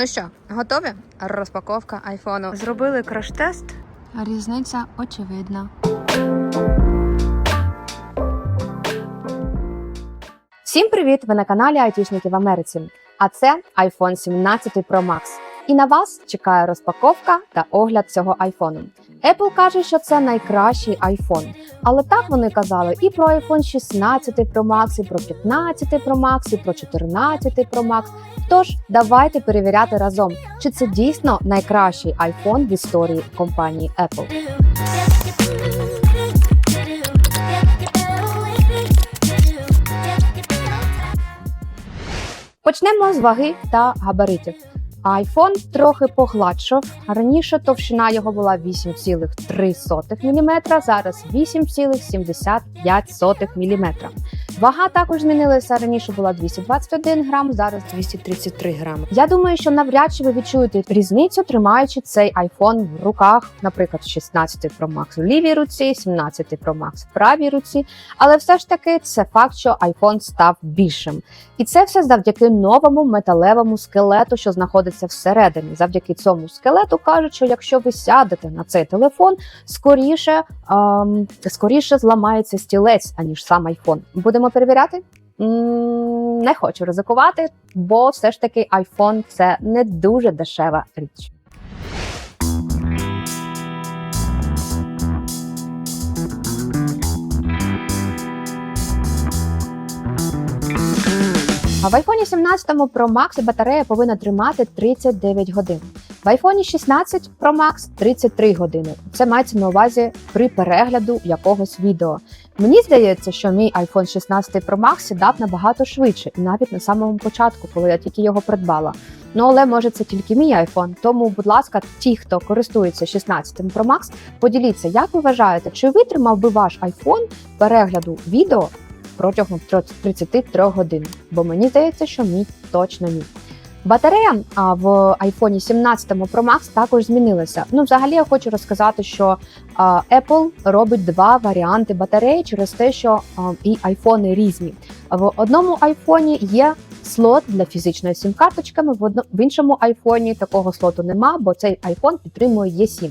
Ну що, готові? Розпаковка айфону. Зробили краш-тест. Різниця очевидна. Всім привіт! Ви на каналі Айтішники в Америці. А це iPhone 17 Pro Max. І на вас чекає розпаковка та огляд цього айфону. Apple каже, що це найкращий iPhone. Але так вони казали і про iPhone 16 Pro Max, і про 15 Pro Max, і про 14 Pro Max. Тож давайте перевіряти разом, чи це дійсно найкращий iPhone в історії компанії Apple. Почнемо з ваги та габаритів. iPhone трохи погладшав. Раніше товщина його була 8,3 мм, зараз 8,75 мм. Вага також змінилася. Раніше була 221 грам, зараз 233 грами. Я думаю, що навряд чи ви відчуєте різницю, тримаючи цей iPhone в руках, наприклад, 16 Pro Max в лівій руці, 17 Pro Max в правій руці. Але все ж таки це факт, що iPhone став більшим. І це все завдяки новому металевому скелету, що знаходиться всередині. Завдяки цьому скелету кажуть, що якщо ви сядете на цей телефон, скоріше, ем, скоріше зламається стілець, аніж сам iPhone. Будемо перевіряти? Не хочу ризикувати, бо все ж таки iPhone це не дуже дешева річ. А в iPhone 17 Pro Max батарея повинна тримати 39 годин. В iPhone 16 Pro Max 33 години. Це мається на увазі при перегляду якогось відео. Мені здається, що мій iPhone 16 Pro Max сідав набагато швидше, і навіть на самому початку, коли я тільки його придбала. Ну але може це тільки мій iPhone. Тому, будь ласка, ті, хто користується 16 Pro Max, поділіться, як ви вважаєте, чи витримав би ваш iPhone перегляду відео протягом 33 годин? Бо мені здається, що мій точно ні. Батарея в iPhone 17 Pro Max також змінилася. Ну, взагалі, я хочу розказати, що Apple робить два варіанти батареї через те, що і айфони різні. В одному айфоні є слот для фізичної сім-карточками, в, іншому айфоні такого слоту нема, бо цей айфон підтримує E7.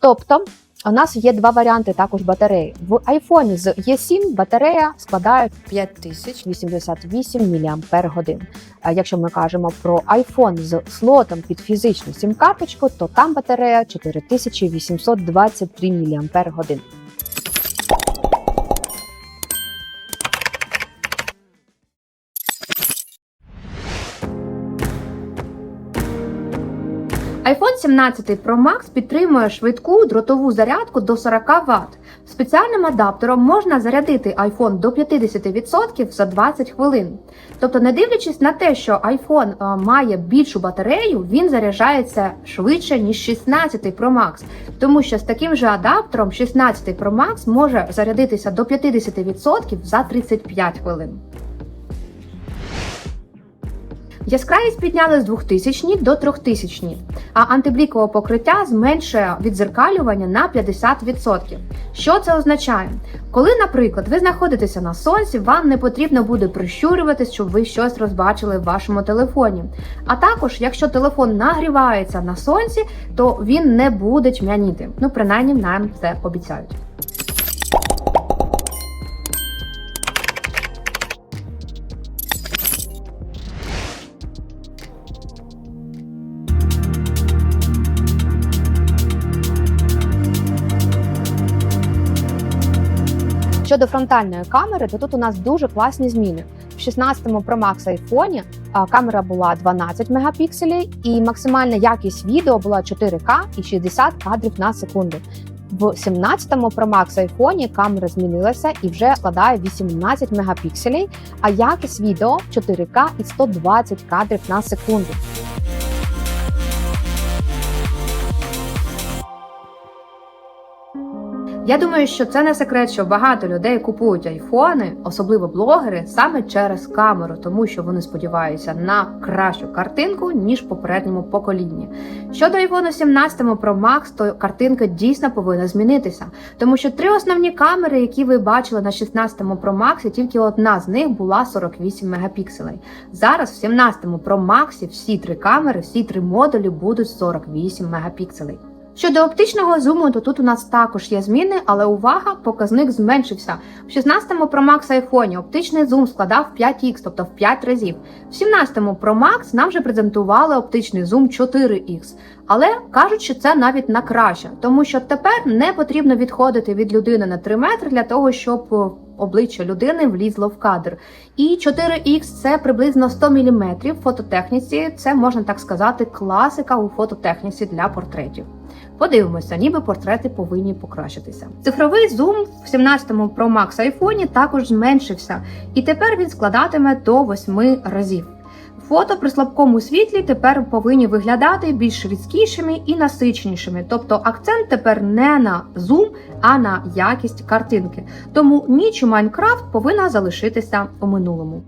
Тобто, у нас є два варіанти також батареї. В айфоні з E7 батарея складає 5088 мАч. А якщо ми кажемо про iPhone з слотом під фізичну сім-карточку, то там батарея 4823 мАч. iPhone 17 Pro Max підтримує швидку дротову зарядку до 40 Вт. Спеціальним адаптером можна зарядити iPhone до 50% за 20 хвилин. Тобто, не дивлячись на те, що iPhone а, має більшу батарею, він заряджається швидше, ніж 16 Pro Max. Тому що з таким же адаптером 16 Pro Max може зарядитися до 50% за 35 хвилин. Яскравість підняли з 2000 до 3000, а антиблікове покриття зменшує відзеркалювання на 50%. Що це означає? Коли, наприклад, ви знаходитеся на сонці, вам не потрібно буде прищурюватись, щоб ви щось розбачили в вашому телефоні. А також, якщо телефон нагрівається на сонці, то він не буде тьмяніти. Ну, принаймні, нам це обіцяють. Щодо фронтальної камери, то тут у нас дуже класні зміни. В 16-му Pro Max iPhone камера була 12 мегапікселів, і максимальна якість відео була 4К і 60 кадрів на секунду. В 17-му Pro Max iPhone камера змінилася і вже складає 18 мегапікселів, а якість відео 4К і 120 кадрів на секунду. Я думаю, що це не секрет, що багато людей купують айфони, особливо блогери, саме через камеру, тому що вони сподіваються на кращу картинку ніж в попередньому поколінні. Щодо iPhone 17 Pro Max, то картинка дійсно повинна змінитися, тому що три основні камери, які ви бачили на 16 Pro Max, тільки одна з них була 48 мегапікселей. Зараз в 17 Pro Max всі три камери, всі три модулі будуть 48 мегапікселей. Щодо оптичного зуму, то тут у нас також є зміни, але увага, показник зменшився. В 16-му Pro Max iPhone оптичний зум складав 5х, тобто в 5 разів. В 17-му Pro Max нам вже презентували оптичний зум 4х. Але кажуть, що це навіть на краще, тому що тепер не потрібно відходити від людини на 3 метри для того, щоб е, обличчя людини влізло в кадр. І 4х це приблизно 100 мм в фототехніці. Це можна так сказати, класика у фототехніці для портретів. Подивимося, ніби портрети повинні покращитися. Цифровий зум в 17-му Pro Max iPhone також зменшився, і тепер він складатиме до 8 разів. Фото при слабкому світлі тепер повинні виглядати більш різкішими і насиченішими. Тобто акцент тепер не на зум, а на якість картинки. Тому ніч у Майнкрафт повинна залишитися у минулому.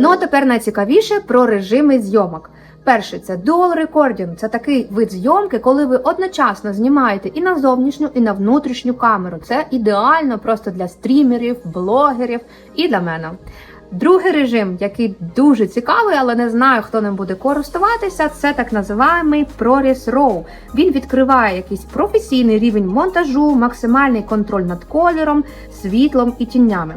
Ну а тепер найцікавіше про режими зйомок. Перший це dual recording. Це такий вид зйомки, коли ви одночасно знімаєте і на зовнішню, і на внутрішню камеру. Це ідеально просто для стрімерів, блогерів і для мене. Другий режим, який дуже цікавий, але не знаю, хто ним буде користуватися, це так називаємий ProRes RAW. Він відкриває якийсь професійний рівень монтажу, максимальний контроль над кольором, світлом і тінями.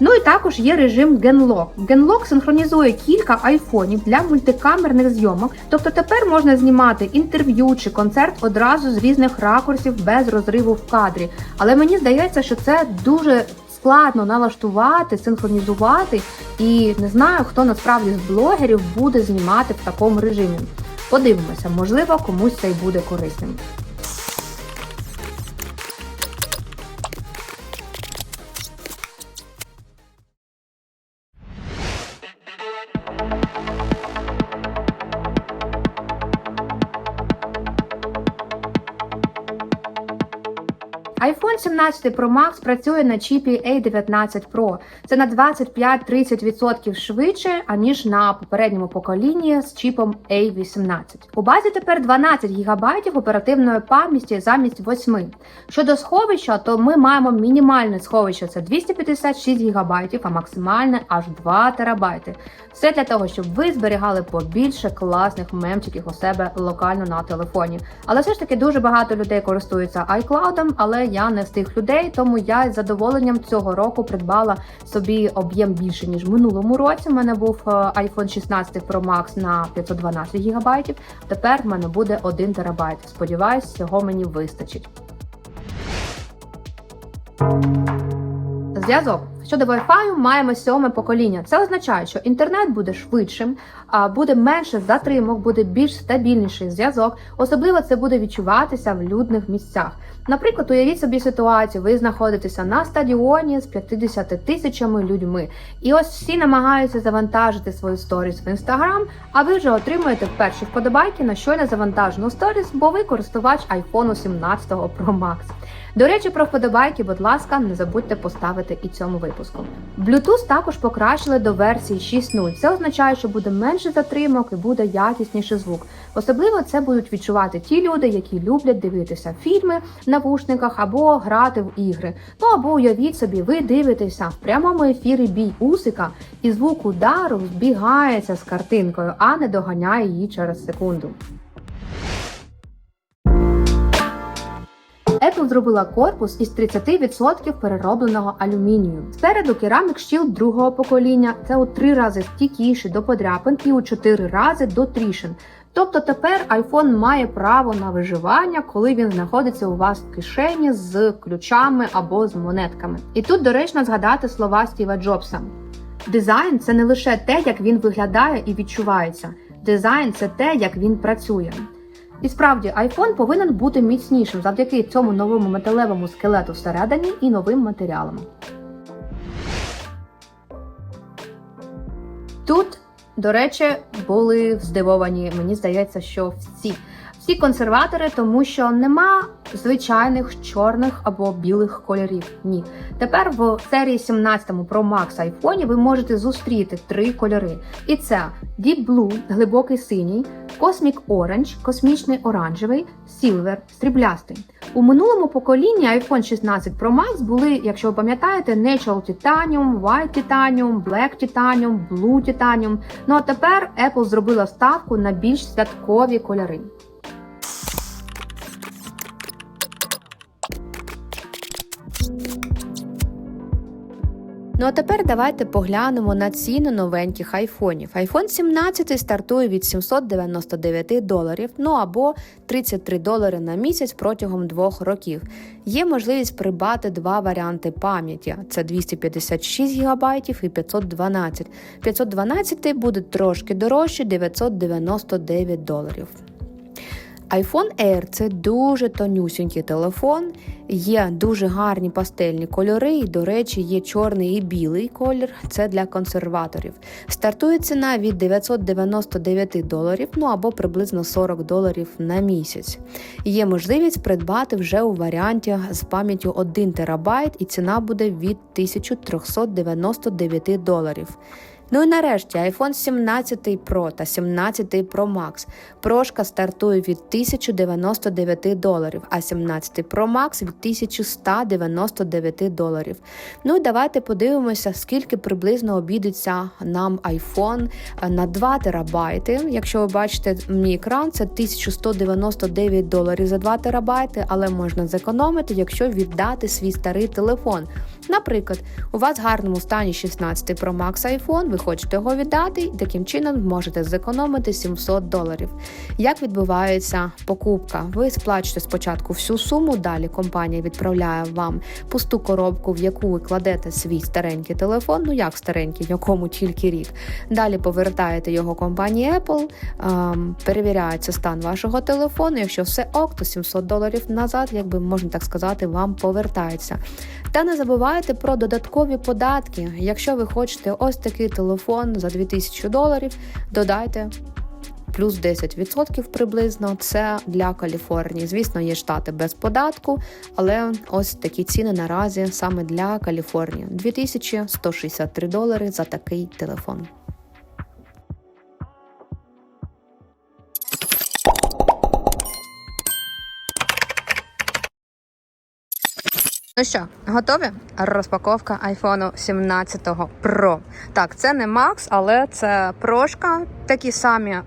Ну і також є режим Genlock. Genlock синхронізує кілька айфонів для мультикамерних зйомок. Тобто тепер можна знімати інтерв'ю чи концерт одразу з різних ракурсів без розриву в кадрі. Але мені здається, що це дуже складно налаштувати, синхронізувати, і не знаю, хто насправді з блогерів буде знімати в такому режимі. Подивимося, можливо, комусь це й буде корисним. iPhone 17 Pro Max працює на чіпі A19 Pro. Це на 25-30% швидше, аніж на попередньому поколінні з чіпом A18. У базі тепер 12 ГБ оперативної пам'яті замість 8. Щодо сховища, то ми маємо мінімальне сховище це 256 ГБ, а максимальне аж 2 ТБ. Все для того, щоб ви зберігали побільше класних мемчиків у себе локально на телефоні. Але все ж таки дуже багато людей користуються iCloud, але я не з тих людей, тому я з задоволенням цього року придбала собі об'єм більше ніж в минулому році. У мене був е, iPhone 16 Pro Max на 512 ГБ. Тепер в мене буде 1 ТБ. Сподіваюсь, цього мені вистачить. Зв'язок щодо Wi-Fi маємо сьоме покоління. Це означає, що інтернет буде швидшим, а буде менше затримок, буде більш стабільніший зв'язок. Особливо це буде відчуватися в людних місцях. Наприклад, уявіть собі ситуацію, ви знаходитеся на стадіоні з 50 тисячами людьми, і ось всі намагаються завантажити свою сторіс в інстаграм, а ви вже отримуєте перші вподобайки на щойно завантажену сторіс, бо ви користувач iPhone 17 Pro Max. До речі, про вподобайки, будь ласка, не забудьте поставити і цьому випуску. Bluetooth також покращили до версії 6.0. Це означає, що буде менше затримок і буде якісніший звук. Особливо це будуть відчувати ті люди, які люблять дивитися фільми в навушниках або грати в ігри. Ну або уявіть собі, ви дивитеся в прямому ефірі бій Усика, і звук удару збігається з картинкою, а не доганяє її через секунду. Apple зробила корпус із 30% переробленого алюмінію. Спереду керамік щілд другого покоління. Це у три рази стійкіший до подряпин і у чотири рази до тріщин. Тобто тепер iPhone має право на виживання, коли він знаходиться у вас в кишені з ключами або з монетками. І тут доречно згадати слова Стіва Джобса. Дизайн це не лише те, як він виглядає і відчувається. Дизайн це те, як він працює. І справді, iPhone повинен бути міцнішим завдяки цьому новому металевому скелету всередині і новим матеріалам. До речі, були здивовані, мені здається, що всі. Всі консерватори, тому що нема звичайних чорних або білих кольорів. Ні. Тепер в серії 17 Pro Max iPhone ви можете зустріти три кольори. І це Deep Blue, глибокий синій, Cosmic Orange, космічний оранжевий, Silver, сріблястий. У минулому поколінні iPhone 16 Pro Max були, якщо ви пам'ятаєте, Natural Titanium, White Titanium, Black Titanium, Blue Titanium. Ну а тепер Apple зробила ставку на більш святкові кольори. Ну а тепер давайте поглянемо на ціну новеньких айфонів. iPhone 17 стартує від 799 доларів, ну або 33 долари на місяць протягом двох років. Є можливість придбати два варіанти пам'яті: це 256 ГБ і 512. 512 буде трошки дорожче 999 доларів. iPhone Air це дуже тонюсінький телефон, є дуже гарні пастельні кольори, і, до речі, є чорний і білий колір, це для консерваторів. Стартує ціна від 999 доларів, ну або приблизно 40 доларів на місяць. Є можливість придбати вже у варіанті з пам'яттю 1 терабайт, і ціна буде від 1399 доларів. Ну і нарешті iPhone 17 Pro та 17 Pro Max. Прошка стартує від 1099 доларів, а 17 Pro Max від 1199 доларів. Ну і давайте подивимося, скільки приблизно обійдеться нам iPhone на 2 терабайти. Якщо ви бачите мій екран, це 1199 доларів за 2 терабайти, але можна зекономити, якщо віддати свій старий телефон. Наприклад, у вас в гарному стані 16 Pro Max iPhone, ви хочете його віддати, і таким чином можете зекономити 700 доларів. Як відбувається покупка? Ви сплачуєте спочатку всю суму, далі компанія відправляє вам пусту коробку, в яку ви кладете свій старенький телефон, ну як старенький, якому тільки рік. Далі повертаєте його компанії Apple, ем, перевіряється стан вашого телефону. Якщо все ок, то 700 доларів назад, якби можна так сказати, вам повертається. Та не забувайте про додаткові податки. Якщо ви хочете ось такий телефон за 2000 доларів, додайте. Плюс 10% приблизно це для Каліфорнії. Звісно, є штати без податку, але ось такі ціни наразі саме для Каліфорнії: 2163 долари за такий телефон. Ну що, готові? Розпаковка iPhone 17 Pro. Так, це не Max, але це прошка. Такі самі е,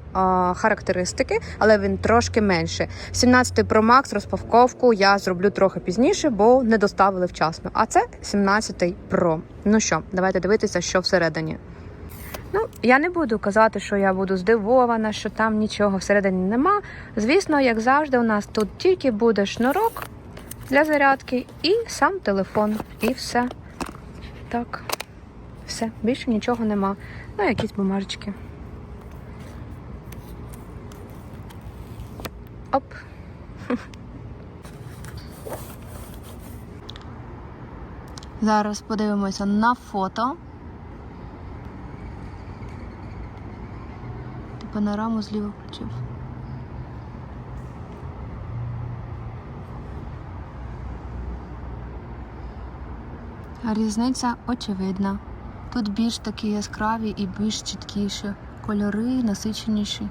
характеристики, але він трошки менший. 17 Pro Max розпаковку я зроблю трохи пізніше, бо не доставили вчасно. А це 17 Pro. Ну що, давайте дивитися, що всередині. Ну, я не буду казати, що я буду здивована, що там нічого всередині нема. Звісно, як завжди, у нас тут тільки буде шнурок для зарядки і сам телефон. І все. Так. Все, більше нічого нема. Ну, якісь бумажечки. Оп. Зараз подивимося на фото. Панораму зліва включив. Різниця очевидна. Тут більш такі яскраві і більш чіткіші кольори, насиченіші.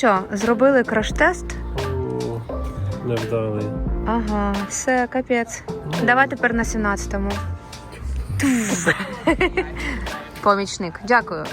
Що, зробили краш-тест? Невдалий. Ага, все, капець. Давай тепер на 17-му. Помічник, дякую.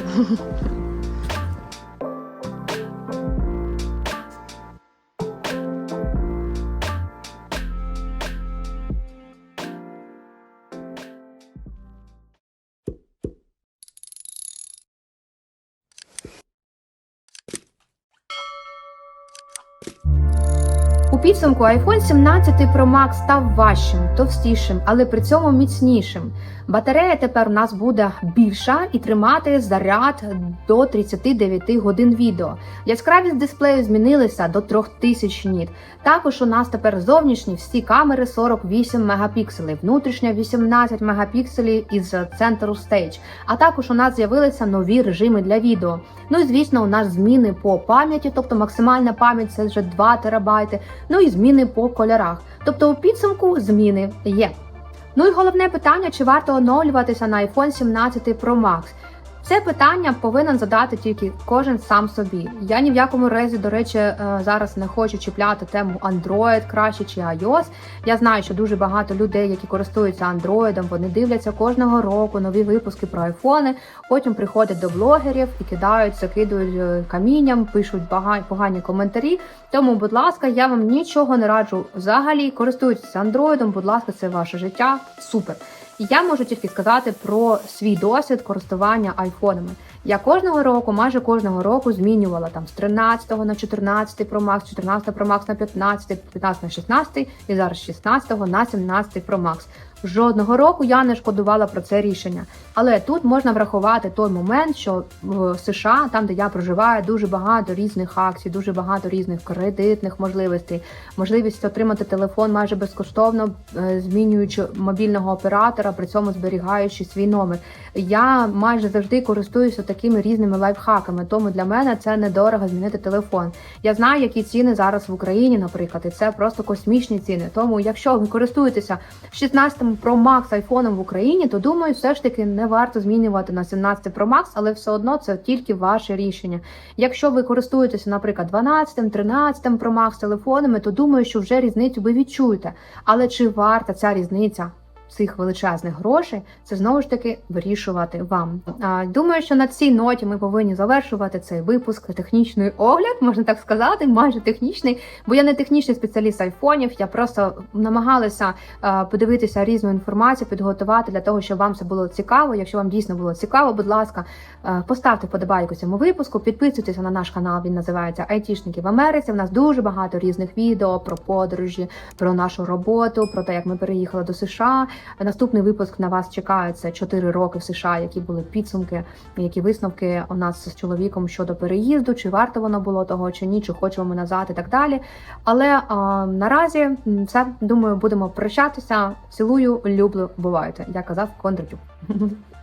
Підсумку iPhone 17 Pro Max став важчим, товстішим, але при цьому міцнішим. Батарея тепер у нас буде більша і тримати заряд до 39 годин відео. Яскравість дисплею змінилася до 3000 ніт. Також у нас тепер зовнішні всі камери 48 мегапікселів, внутрішня 18 мегапікселів із центру Stage. А також у нас з'явилися нові режими для відео. Ну і звісно, у нас зміни по пам'яті, тобто максимальна пам'ять це вже 2 терабайти. Ну і зміни по кольорах. Тобто у підсумку зміни є. Ну і головне питання: чи варто оновлюватися на iPhone 17 Pro Max? Це питання повинен задати тільки кожен сам собі. Я ні в якому разі, до речі, е, зараз не хочу чіпляти тему Android краще чи iOS. Я знаю, що дуже багато людей, які користуються Android, вони дивляться кожного року нові випуски про айфони. Потім приходять до блогерів і кидають, закидують е, камінням, пишуть погані коментарі. Тому, будь ласка, я вам нічого не раджу взагалі. Користуйтесь Android, будь ласка, це ваше життя. Супер. Я можу тільки сказати про свій досвід користування айфонами. Я кожного року, майже кожного року змінювала там з 13 на 14 Pro Max, 14 Pro Max на 15, 15 на 16 і зараз з 16 на 17 Pro Max. Жодного року я не шкодувала про це рішення. Але тут можна врахувати той момент, що в США, там де я проживаю, дуже багато різних акцій, дуже багато різних кредитних можливостей, можливість отримати телефон майже безкоштовно, е, змінюючи мобільного оператора, при цьому зберігаючи свій номер. Я майже завжди користуюся такими різними лайфхаками, тому для мене це недорого змінити телефон. Я знаю, які ціни зараз в Україні, наприклад, і це просто космічні ціни. Тому, якщо ви користуєтеся 16 Pro Max айфоном в Україні, то думаю, все ж таки не варто змінювати на 17 Pro Max, але все одно це тільки ваше рішення. Якщо ви користуєтеся, наприклад, 12, 13 Pro Max телефонами, то думаю, що вже різницю ви відчуєте. Але чи варта ця різниця? Цих величезних грошей це знову ж таки вирішувати вам. Думаю, що на цій ноті ми повинні завершувати цей випуск технічний огляд, можна так сказати, майже технічний, бо я не технічний спеціаліст айфонів. Я просто намагалася подивитися різну інформацію, підготувати для того, щоб вам це було цікаво. Якщо вам дійсно було цікаво, будь ласка, поставте вподобайку цьому випуску, підписуйтеся на наш канал. Він називається Айтішники в Америці. У нас дуже багато різних відео про подорожі, про нашу роботу, про те, як ми переїхали до США. Наступний випуск на вас чекає це 4 роки в США, які були підсумки, які висновки у нас з чоловіком щодо переїзду, чи варто воно було того, чи ні, чи хочемо ми назад і так далі. Але а, наразі все думаю, будемо прощатися. Цілую, люблю, бувайте, Я казав Кондратюк.